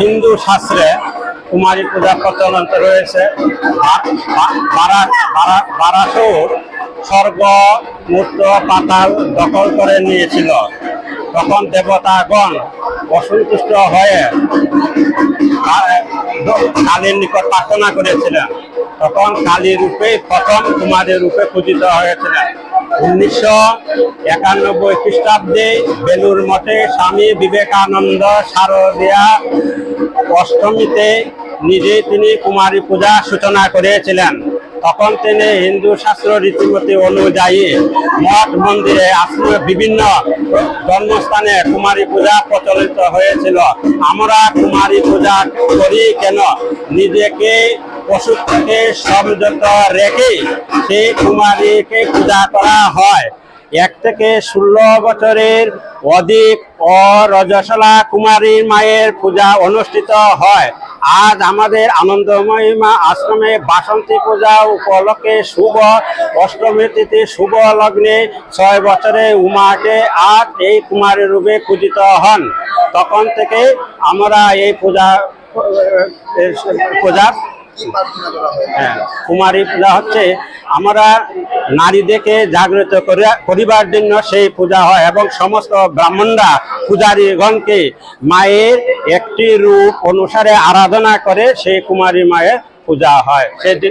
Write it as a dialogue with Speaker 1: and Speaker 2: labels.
Speaker 1: হিন্দু শাস্ত্রে কুমারী পূজা প্রচলন রয়েছে। বারাসুর স্বর্গ, মূর্ত, পাতাল দখল করে নিয়েছিল। তখন দেবতাগণ অসন্তুষ্ট হয়ে কালীর নিকট প্রার্থনা করেছিলেন। তখন কালী রূপে প্রথম কুমারী রূপে পূজিত হয়েছিলেন। উনিশশো একানব্বই খ্রিস্টাব্দে বেলুর মঠে স্বামী বিবেকানন্দ শারদীয়া অষ্টমীতে নিজেই তিনি কুমারী পূজা সূচনা করেছিলেন। তখন তিনি হিন্দু শাস্ত্র রীতিমতি অনুযায়ী মঠ মন্দিরে আশ্রমে বিভিন্ন জন্মস্থানে কুমারী পূজা প্রচলিত হয়েছিল। আমরা কুমারী পূজা করি কেন? নিজেকে পশু থেকে সংযত রেখে সেই কুমারীকে পূজা করা হয়। এক থেকে ষোলো বছরের অধিক অরজসলা কুমারী মায়ের পূজা অনুষ্ঠিত হয়। আজ আমাদের আনন্দময়ী মা আশ্রমে বাসন্তী পূজা উপলক্ষে শুভ অষ্টমী তিথি, শুভ লগ্নে ছয় বছরে উমাকে আজ এই কুমারী রূপে পূজিত হন। তখন থেকে আমরা এই পূজা পূজা হ্যাঁ? কুমারী পূজা হচ্ছে আমরা নারীদেরকে জাগ্রত করিবার জন্য সেই পূজা হয় এবং সমস্ত ব্রাহ্মণরা পূজারীগণকে মায়ের একটি রূপ অনুসারে আরাধনা করে সেই কুমারী মায়ের পূজা হয়। সেটি